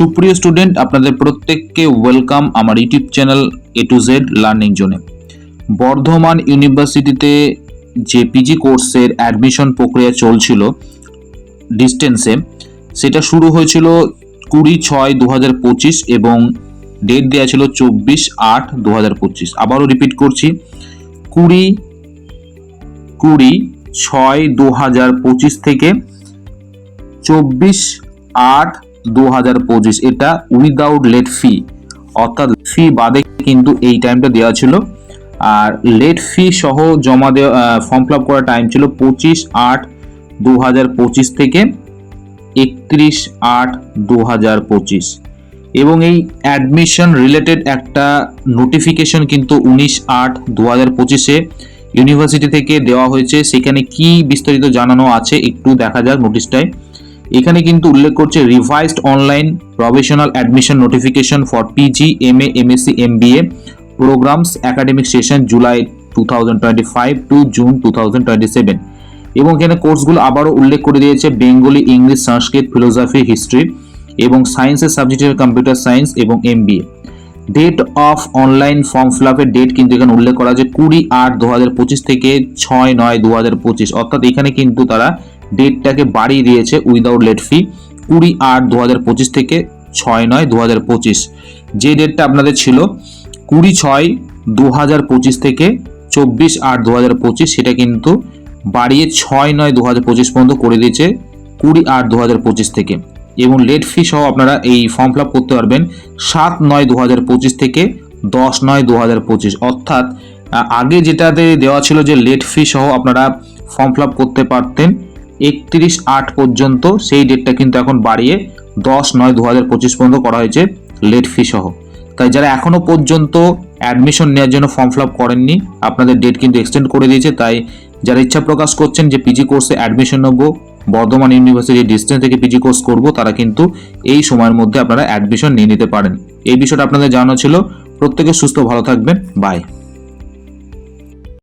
সুপ্রিয় স্টুডেন্ট আপনাদের প্রত্যেককে ওয়েলকাম আমার YouTube channel A to Z learning জোনে বর্ধমান ইউনিভার্সিটিতে যে পিজি কোর্সের অ্যাডমিশন প্রক্রিয়া চলছিল ডিস্টেন্সে সেটা শুরু হয়েছিল কুড়ি ছয় দু হাজার পঁচিশ এবং ডেট দেওয়া ছিল চব্বিশ আট দু হাজার পঁচিশ। আবারও রিপিট করছি, কুড়ি কুড়ি ছয় দু হাজার পঁচিশ থেকে চব্বিশ আট দু হাজার পঁচিশ। এটা উইদাউট লেট ফি অর্থাৎ ফি বাদে কিন্তু এই টাইমটা দেওয়া ছিল। আর লেট ফি সহ জমা দেওয়া ফর্ম ফিল আপ করার টাইম ছিল পঁচিশ আট দু হাজার পঁচিশ থেকে একত্রিশ আট দু হাজার পঁচিশ। এবং এই অ্যাডমিশন রিলেটেড একটা নোটিফিকেশন কিন্তু উনিশ আট দু হাজার পঁচিশে ইউনিভার্সিটি থেকে দেওয়া হয়েছে। সেখানে কি বিস্তারিত জানানো আছে একটু দেখা যাক নোটিশটায় এখানে কিন্তু উল্লেখ করছে revised online professional admission notification for PG M A M Sc M B A programs academic session July two thousand twenty five to June two thousand twenty seven এবং এখানে কোর্সগুলো আবারও উল্লেখ করে দিয়েছে Bengali, English, Sanskrit philosophy history এবং সায়েন্সের সাবজেক্টের কম্পিউটার সায়েন্স এবং MBA date of online form feel আপের ডেট কিন্তু এখানে উল্লেখ করা আছে কুড়ি আট দু হাজার পঁচিশ থেকে ছয় নয় দু হাজার পঁচিশ। অর্থাৎ এখানে কিন্তু তারা ডেটটাকে বাড়িয়ে দিয়েছে উইদাউট লেট ফি কুড়ি আট দু হাজার পঁচিশ থেকে ছয় নয় দু হাজার পঁচিশ। যে ডেটটা আপনাদের ছিল, কুড়ি ছয় দু হাজার পঁচিশ থেকে চব্বিশ আট দু হাজার পঁচিশ, সেটা কিন্তু বাড়িয়ে ছয় নয় দু হাজার পঁচিশ পর্যন্ত করে দিয়েছে কুড়ি আট দু হাজার পঁচিশ থেকে। এবং লেট ফি সহ আপনারা এই ফর্ম ফিল করতে পারবেন সাত নয় দু হাজার পঁচিশ থেকে দশ নয় দু হাজার পঁচিশ। অর্থাৎ আগে যেটাতে দেওয়া ছিল যে লেট ফি সহ আপনারা ফর্ম ফিল করতে পারতেন, একত্রিশ আট পর্যন্ত সেই ডেটটা কিন্তু এখন বাড়িয়ে দশ নয় দু হাজার পঁচিশ পর্যন্ত করা হয়েছে লেট ফি সহ। তাই যারা এখনও পর্যন্ত অ্যাডমিশন নেওয়ার জন্য ফর্ম ফিল করেননি, আপনাদের ডেট কিন্তু এক্সটেন্ড করে দিয়েছে। তাই যারা ইচ্ছা প্রকাশ করছেন যে পিজি কোর্সে অ্যাডমিশন নেব বর্ধমান ইউনিভার্সিটি ডিস্টেন্স থেকে পিজি কোর্স করব, তারা কিন্তু এই সময়ের মধ্যে আপনারা অ্যাডমিশন নিয়ে নিতে পারেন। এই বিষয়টা আপনাদের জানানো ছিল। প্রত্যেকে সুস্থ, ভালো থাকবেন। বাই